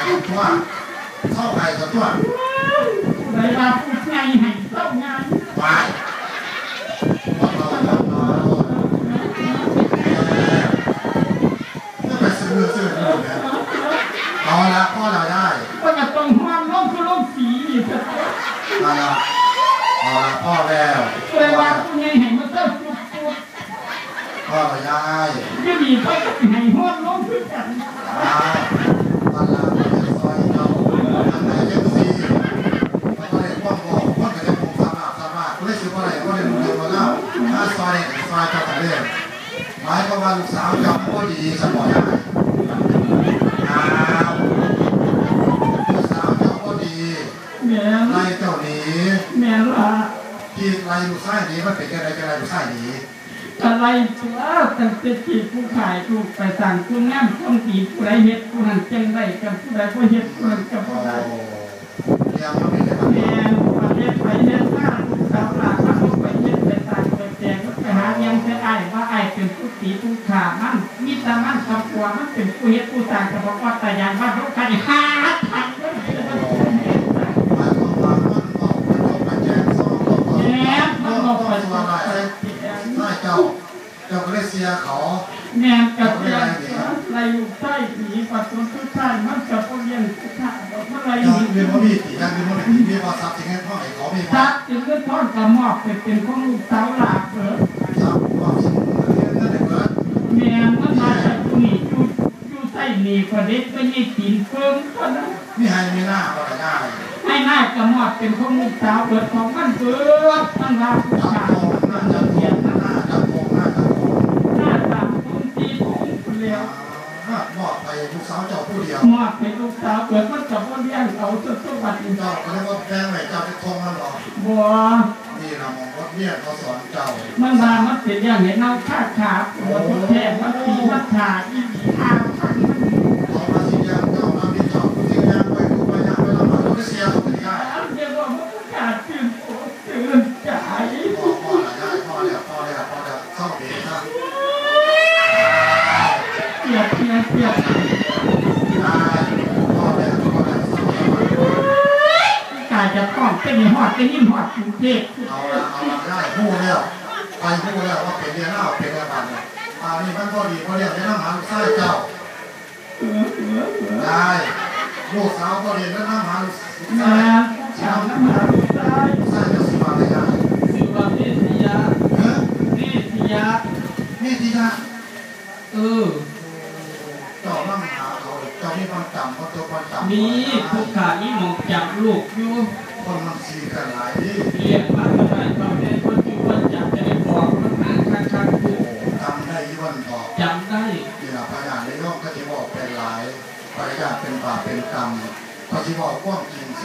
กกระเซ้าไอ้ตัวเซ้าไอ้กับตัวเวลาพูดไงให้เศร้างานไปเราเราเราไปซื้อซื้อนี่เนี่ยเอาละพ่อเราได้ก็จะต้องห้ามล้มคือล้มสีอีกเอาละเอาละพ่อแล้วเวลาพูดไงให้มันเศร้าจุดจุดพ่อเราได้ก็ดีก็ให้ห้อน เอาตลาดเป็นซอยเราอันไหนเอฟซีมันก็เลยพ่อบอกพ่อก็จะมองสามารถสามารถก็เลยซื้อว่าอะไรก็เลยรู้เรื่องมาแล้วถ้าซอยซอยจะทำเรื่องหมายก็ว่าลูกสาวจำก็ดีสมองได้อ้าวลูกสาวจำก็ดี แม่ ไล่เจ้าหนี แม่ละ ที่ไล่ลูกชายหนีมันเป็นอะไรกันไล่ลูกชายหนี อะไรตัว ตั้งแต่จีผู้ขายถูกไปสั่งผู้งามต้องตีผู้ใดเฮ็ดผู้นั้นจังได้กับผู้ใดผู้เฮ็ดผู้นั้นกับโอ้ผู้ใดเรียงมาเป็นแม่นี้ประเทศไปเฮ็ดหน้าลูกสาวหลานมันก็ไปเฮ็ดไปสั่งไปแจกไปหายังจะอ้ว่าอ้เป็นผู้ตีผู้ขามันมีต่มันกับผัวมันเป็นผู้เฮ็ดผู้สั่งกับบอกว่าแต่ยานว่าลูกกันหาทันเฮ็ดหมายความว่ามันบอกมันต้องมาแจ้งซ่อมต้องบอกแม่มันบอกว่าอะไรไปใช่เจ้า จ้ากเลยเสียเขาแม่กับเรียนไรอยู่ใต้ผีปัดต้นทุกท่านมันกับพวกเรียนทุกท่านบอกว่าไรยังมีมีว่ามีตียังมีว่ามีมีว่าทรัพย์สินเงินทองไอ้ขามีทัว่ากจึงเลื่อนทอดกระมอบไปเป็นของลูกสาวหลาเปิดทรัพย์ว่าสินเงินนั่นเองเบิดแม่มันมาจากตรงนี้อยู่อยู่ใต้นี่ก็เด็กไม่ใช่ตีนเฟิงก็นั้นมีให้มีหน้าก็ได้ให้หน้ากระมอบเป็นของลูกสาวเปิดของมันเปิดตั้งราผู้จับชาย ว่าเลี้ยงเอาสมบัติเจ้าก็เรียกว่าแพงไหนเจ้าจะทองมันหรอบัวนี่นะมองวัดเนี่ยเขาสอนเจ้ามันมามันเป็นอย่างเห็นเอาขาขาหัวทุกแท่มันตีมันขาอีกข้าวขันมันเขามาสิยางเจ้ามามีเจ้าสิยางไปดูไปยางไปแล้วมันก็เสียเขาไปได้ แล้วเรียกว่ามันขาดตื่นโตตื่นใจ พ่อพ่อละได้พ่อแล้วพ่อแล้วพ่อแล้วเข้าเบียร์นะ เปียกเปียกเปียก ได้พ่อแล้วพ่อแล้วเข้าแล้ว กายจะต้อง เป็นนยิ่งหอดกรุงเทพเอาละเอาละได้พูดแล้วไปพูดแล้วว่าเป็นเรียนเล่าเป็นอะไรบ้างเนี่ยอ่านี่มันก็ดีเพราะเรียนได้น้ำหาลูกชายเจ้าได้ลูกสาวก็เรียนได้น้ำหาลูกชายชาวน้ำหาลูกชายลูกชายเจ้าสิมาเลยได้สิว่านี่สิยานี่สิยานี่ดีนะเออเจ้าน้ำหาเขาเจ้ามีความจำเพราตัวความจำมีผู้ขานี่มองจับลูก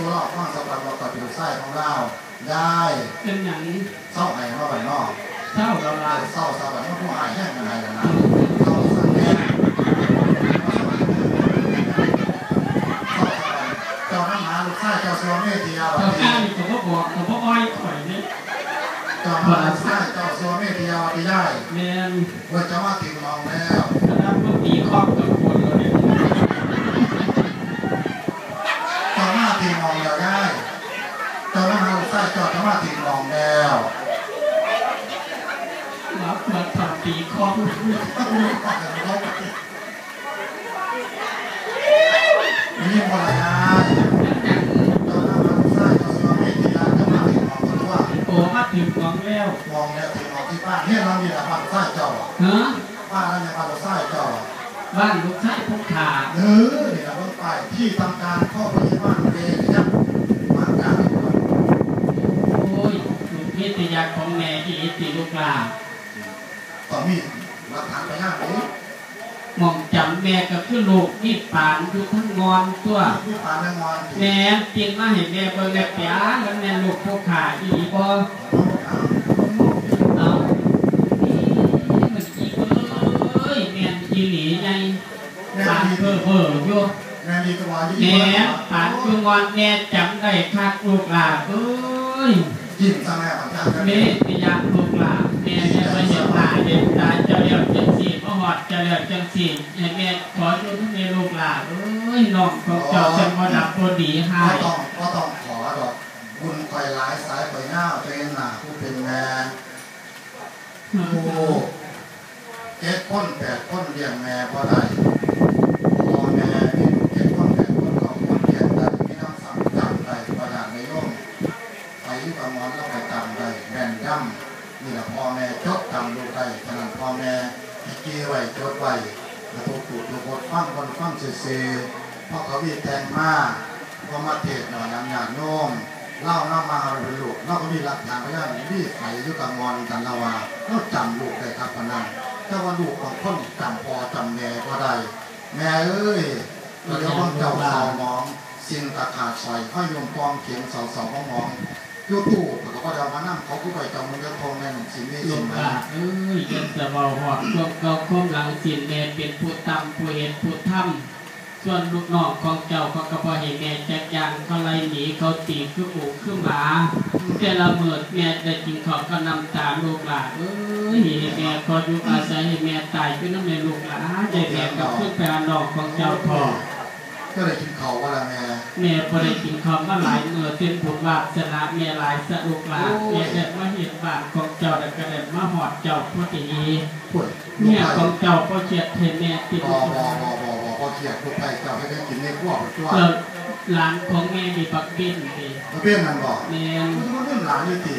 กว้างจริงสู้รอบว่างสำหรับเรากับผิวไส้ของเราได้เป็นอย่างนี้เศร้าไห้มาบันนอกเศร้าเราลาเศร้าสาบันนอกผู้หายแห้งกันไหนกันนะเศร้าสังแห้งเจ้าน้ำหาลูกชายเจ้าสวมเมธียาวเราดีกล้านี่ผมก็บอกผมก็อ้อยข่อยนี่เจ้าน้ำหาลูกชายเจ้าสวมเมธียาวดีได้แมนเมื่อจะมาถึงมองแล้ว คณะพวกตีครอบกับคนเราเนี่ย เจ้ามาถึงมองแล้วได้เจ้าน้ำหาลูกชายเจ้าจะมาถึงมองแล้วมาเปิดทำตีครอบมีคนละงานเจ้น้ำหาลูกชายเจ้าสวมเมธียาวจะมาถึงมองกันว่าโอ้มาถึงของแล้วมองแล้วถึงมองที่บ้านเนี่ยเรามีแต่บ้านไส้จ้าเฮ้อบ้านเราเนี่ยบ้านเราไส้จ้าบ้านลูกชายพวกขาเออเนี่ยเราไปที่ทำการข้อปฏิบัติเองนะครับมาการ โอ้ย ลูกพิทยาของแม่อีตีลูกลาต่อมีหลักฐานไปย่างนี้มองจำแม่ก็คือลูกนี่ปานอยู่ทั้งงอนตัวที่ปานแมงวันแม่กินมาเห็นแม่เบิ่งแม่เปียแล้วแม่ลูกพวกขาอีบ่เอานี่มันอีเอ้ยแม่นอีหลีไงปานเพ้อเพ้ออยู่แม่ปานอยู่งอนแม่จำได้คักลูกหลาเอ้ย ยยิ้มซะแม่มันท่านเมตติยาลูกหลานแม่แม่ไปเห็นหน้าเห็นตาเจะเลี้ยวจังสี่พระหอดเจะเลี้ยวจังสี่ให้แม่ขออยู่ที่แม่ลูกหลานเอ้ยน้องของเจ้าจังบ่ดับบ่ดีให้ก็ต้องก็ต้องขอดอกบุญคอยหลายสายคอยหน้าเป็นหน้าผู้เป็นแม่ผู้เจ็ดคนแปดคนเลี้ยงแม่บ่ได้พ่อแม่มีลูกเจ็ดคนแปดคนเขาคนเลี้ยงได้มีน้ำสั่งจำได้ประดานในโยมไปอยู่กับหมอนแล้วไปจำได้แม่นยำนี่แหละพ่อแม่จดจำลูกได้ฉะนั้นพ่อแม่ให้เกี่ไว้จดไว้แล้วทุกข์ทุกข์ฟังคน ฟังเซ่ๆเพราะเขาวีแตงมาพอมาเทศหน่อยนำหยาโน้มเล่าเล่ามาเป็นลูกเราก็มีหลักฐานพยานที่ใส่ยุกับงอนกันละวาเราจำลูกได้ครับพนันถ้าว่าลูกบางคนจำพอจำแม่ก็ได้ แม่เอ้ยเราเรียกว่าเจ้าสาวมองสิ่งตะขาดซอยห้อยมปองเขียนสาเสามองมองยูตู้เขาก็เดามานั่งเขาก็ไปจำมันจะทองแน่นสิ่งนี้สิ่งกหนั้นเอ้ยยันจะเบาหอดพวกเก่าความหลังสินแม่เป็นผู้ตำผู้เห็นผู้ทำ ส่วนลูกน้องของเจ้าเขาก็พอเห็นแม่จักยานเขาไล่หนีเขาตีคือหมูคือหมาแต่ละเมิดแม่ได้กินขอบก็นำตามลูกหลานเอ้ยให้แม่พออยู่อาศัยเห้แม่ตายก็นน้ำในลูกหลานใจแม่กับเพื่อนแฟนน้องของเจ้าพ่อ ก็เลยกินเขาว่าละแม่แม่พอได้กินข้าวมาหลายเมื่อเต็มบุญวาสนาแม่หลายสะลูกหลานแม่ได้มาเห็นบ้านของเจ้าแล้วก็ได้มาหอดเจ้าพอดีป่วยลูกเนี่ยไผ่ของเจ้าก็เชียดให้แม่ติดบอบอบอบอบอพอเทียบลูกไผ่เจ้าให้ได้กินในขั้วตัวแล้วหลานของแม่ดีปักปิ้นดีมาเป็นมันบอกแม่มันเป็นหลานนี่ตี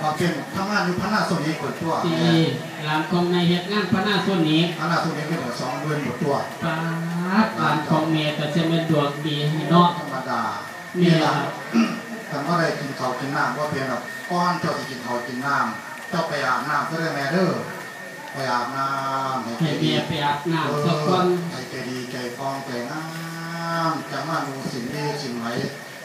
พอเป็นทำงานอยู่พระนาสนีเปิดตัวตีหลานของแม่เฮ็ดงานพระนาส่วนนี้พระนาสนีเป็นสองเดือนหมดตัวปา ดหลานของแม่ก็จะเป็นดวงดีให้เนาะธรรมดานี่แหละทำอะไรกินข้าวกินน้ำว่าเพียงแบบก้อนเจ้าจะกินข้าวกินน้ำเจ้าไปอาบน้ำก็ได้แม่เด้อไปอาบน้ำให้ให้ดีแม่ไปอาบเอน้ำสักคนอให้ใจดีใจฟองใจงามจะมาดูสิ่งดีสิ่งไหน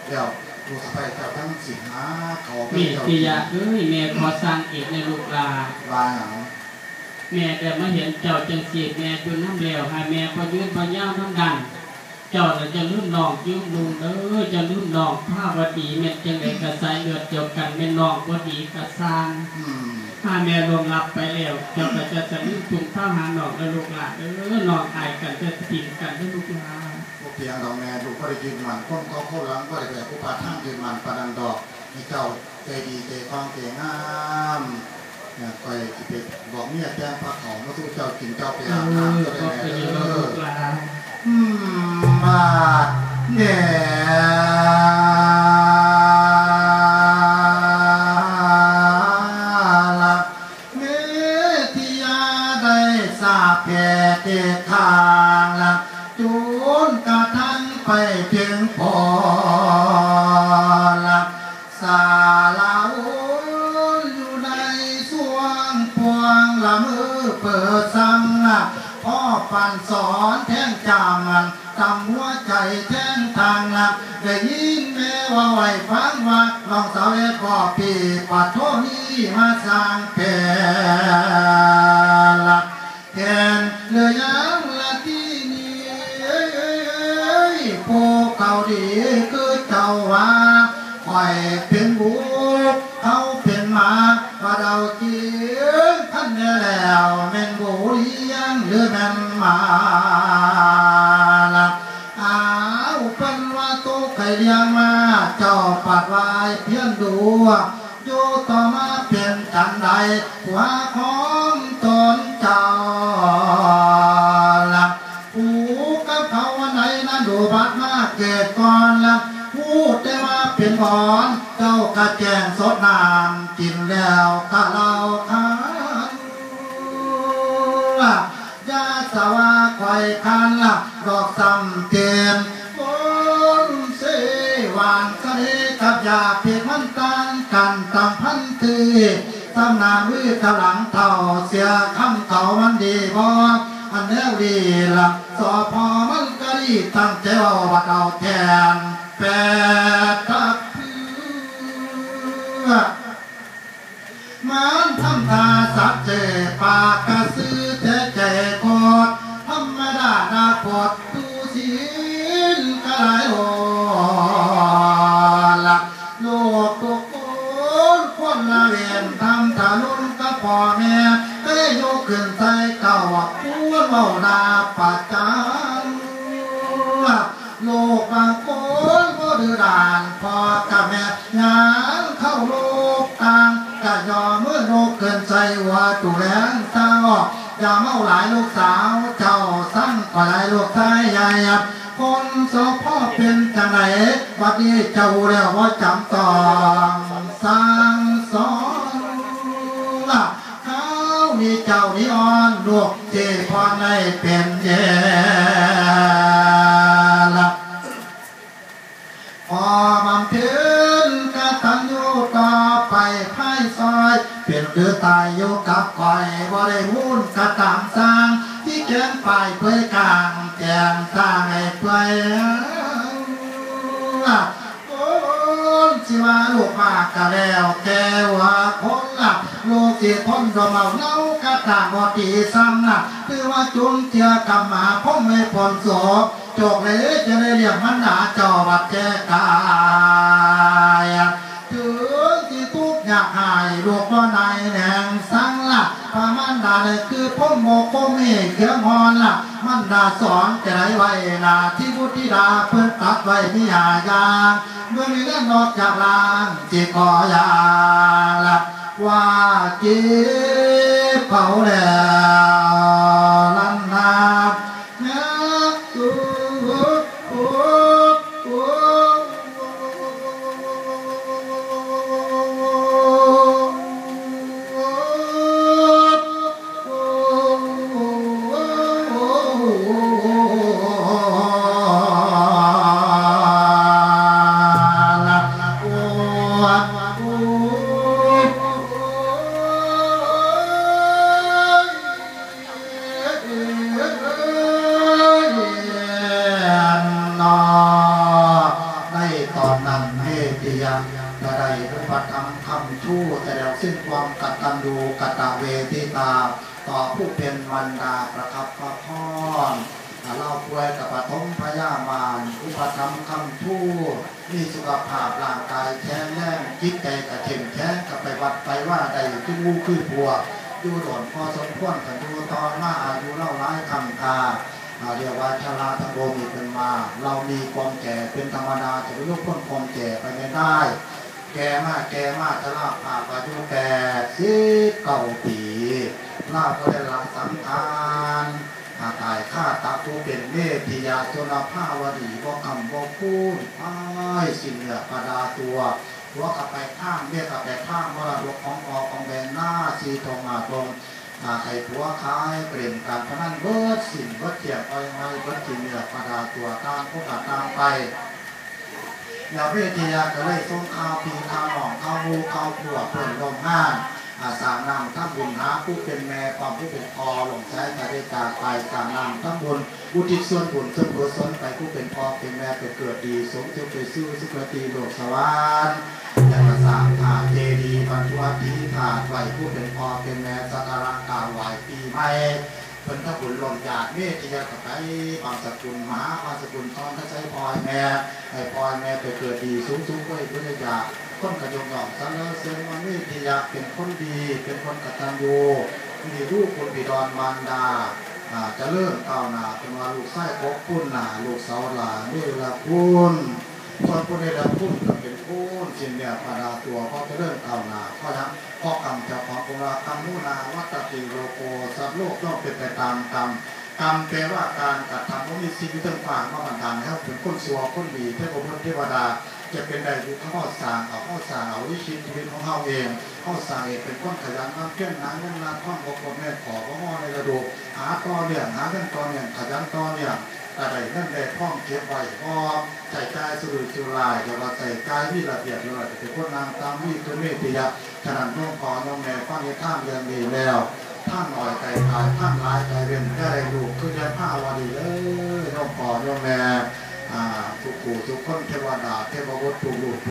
เดี๋ยวดูสไปเจ้าทั้งสิหาเขาไปแม่เจ้าติยาเอ้ยแม่ขอสร้างเอกในลูกหลานลายหนัง แม่แต่มาเห็นเจ้าจังสีแม่จนน้ำแล้วให้แม่พอยืนพอยาวน้ำดันเจ้าน่จะลืมนองยืมลุงเด้อจะลืมนองภาวดีแม่จังไดกระสายเลือดเดียวกันแม่นองบ่ดีกระสร้างอืมถ้าแม่รวมรับไปแล้วเจ้าก็จะจะลืมจุงข้าวหาน้องและลูกหลานเด้อนองอายกันจะติดกันและลูกหลานพวกเพียงเราแม่ลูกก็ได้ยืนมันก้มก็โคหลังก็ได้แบบผู้ปาทั้งยืนมันปานันดอกมีเจ้าใจดีใจฟองใจงาม ไปที่เป็ดบอกเมียแจ้งพระเขามาสู้เจ้ากินเจ้าไปเอาบน้ำก็ได้ก็แม่เป็นเออย่างนั้นลูอกหลานอืมาเนี่ยละเมติยาได้ทาเด็กทางละจูนกระทั่งไปถึงพอ สอนแท่งจามันจำหัวใจแท่งทางละได้ยินแม่ว่าไหวฟังว่าน้องสาวเล็กพ่อพี่ปัดโทนี้มาสร้างแผ่ละแทนเรือยังละที่นี่เอ้ยเอ้เอ้ยผู้เก่าดีคือเจ้าว่าคอยเป็นบุก อยู่ต่อมาเปลี่ยนจันใดหัวของตนเจ้าละผูกับเขาวันไหนนั้นดูบัดมาเกิดก่อนละพูดได้ว่าเป็นบอนเจ้ากระแจงสดน้ำกินแล้วกะเราขานละยาสวาควายคันละดอกซ้ำเตียนีตำนานมือกำลังเท่าเสียคำเท่ามันดีบออันแนวดีละสอพอมันก็ดีตั้งเจ้าบัดเอาแทนแปดทับเพื่อมันทำตาสับเจปากกระซื้อ พ่อแม่ก็ได้ยกขึ้นใจเก่าพูดเมานาปะจันโลกบางคนก็ดื้อด่านพ่อกับแม่งานเข้าโลกต่างก็ยอมเมื่อโลกเกินใจว่าตุแลนตาออกอย่าเมาหลายลูกสาวเจ้าสั่งก็หลายลูกชายใหญ่คนสอพ่อเป็นจังไหนบัดนี้เจ้าแล้วว่าจำต้องสร้าง จ้านี่อ่อนลูกเจพรในเป็นเย่ละพอมันเพินกตัญญูต่อไปไพ่ซอย เป็นหรือตายอยู่กับคอยบ่ได้มุ่นกระตามสร้าง ที่เขียนไปเพื่อกลางแจงสร้างให้เพื่อโอนสิว่าลูกมากก็แล้วแต่ว่าคนละ โลูกสิทนรเมาเล่ากระตางบ่ตีซ้ำนะคือว่าจุนเทียกำมาพ่อไม่พรโสจกเลยจะได้เรียกมันหนาจอวัดแจกายถึงที่ทุกข์ยากหายลูกบ่ในายแห่งสังละพระมันดาเลยคือพ่อโมกพ่อเมฆเขียวมอนละมันดาสอนจะได้ไว้นาที่พุทธิดาเพิ่นตัดไว้มีหายางเมื่อมีเรื่องนอกจากลางจิตขอยาละ ว่าจีเเล่าป่วยกับปฐมพยามานอุปธรรมคำทู่มีสุขภาพร่างกายแข็งแรงจิตใจกระเข็มแข็งกับไปวัดไปว่าใดขึ้นมูขึ้นปัวอยู่โดนพอสมควรกันดูตอนมาอายุเล่าร้ายคำตาเรียกว่าชราทั้งโลมีเป็นมา เรามีความแก่เป็นธรรมดาจะไปลุกพ้นความแก่ไปไม่ได้ แก่มากแก่มากจะลาผ่าปายุแก่สิเก่าปีลาก็ได้หลังสังทาน ตาผู้เป็นเมธิยาจนภาวดีบ่คำบ่พูดอ้ายสิเหนือประดาตัวหัวกลับไปข้างเมียกับไปข้างมรดกของอของแบนหน้าสีทองมาตรงอาไข่ผัวคายเปลี่ยนการพนันเบิดสิ่งเบิดเทียบอ้อยไม้เบิดสิเหนือประดาตัวตามพวกตามไปแล้วเวทียาก็เลยส่งข่าวพีข่าวหนองข่าวมูข่าวผัวเปิดลมห้าน อาสามนำทั้งบุญหาผู้เป็นแม่ความผู้เป็นพอหลงใช้กระได้จากไปสามนำทั้งบุญอุทิศส่วนบุญส่วนกุศลไปผู้เป็นพ่อเป็นแม่ไปเกิดดี สมเจ้าไปสู้สุขตีโลกสวรรค์ย่างภาษาถาเจดีย์บรรทุวัตีถาดไหวผู้เป็นพ่อเป็นแม่สักการะกาไหวปีใหม่เพิ่นถ้าบุญลงจากเมตยากับไปบางสกุลมหาบางสกุลตอนถ้าใช้พลอยแม่ให้พลอยแม่ไปเกิดดีสูงสูงก็ให้พุทธยา คนกระยงดอกสันเสริญว่าเมตยาเป็นคนดี เป็นคนกตัญญูมีลูกคนบิดอนมารดาอ่าจะเริ่มก้าวหนาเป็นว่าลูกไส้กบพุ่นหนาลูกเสาหลาเมื่อละพุ่นส่วนผู้ใดละพุ่นก็เป็นพุ่นสิ่งเนี่ยปาดาตัวเพราะจะเริ่มก้าวหนาเพราะฉะนั้นพ่อกรรมเจ้าของกุลากรรมมุนาวัตติโลโกสัตว์โลกย่อมเป็นไปตามกรรมกรรมแปลว่าการกระทำว่ามีสิ่งที่ต้องฟังว่ามันดันให้เป็นคนสัวคนดีเทพบุตรเทวดา จะเป็นใดอยู่ข้อสร้างเอาข้อสางเอาวิชิตชีวิตของเขาเองข้อสางเองเป็นคนขยันน้ำเพี้ยนน้ำเงินน้ำข้อมบกแม่ขอพ่อในกระดูกหาต่อเนี่ยหาเงินต่อเนี่ยขยันต่อเนี่ยอะไรนั่นแหละพ่อมเก็บไว้พอใส่กายสุรุจุลายอย่าว่าใส่กายวิระเบียบเลยแต่เป็นคนนางตามวิตุเมติยะขนาดน้องพอน้องแม่ฟังยี่ท่ามเรียนดีแล้วท่านหน่อยไก่ขายท่านร้ายไก่เวียนได้ดูคือยังผ้าวดีเลยน้องพอน้องแม่อ่ ทุกผู้ทุกคนเทวดาเทพบุตรทุกลูก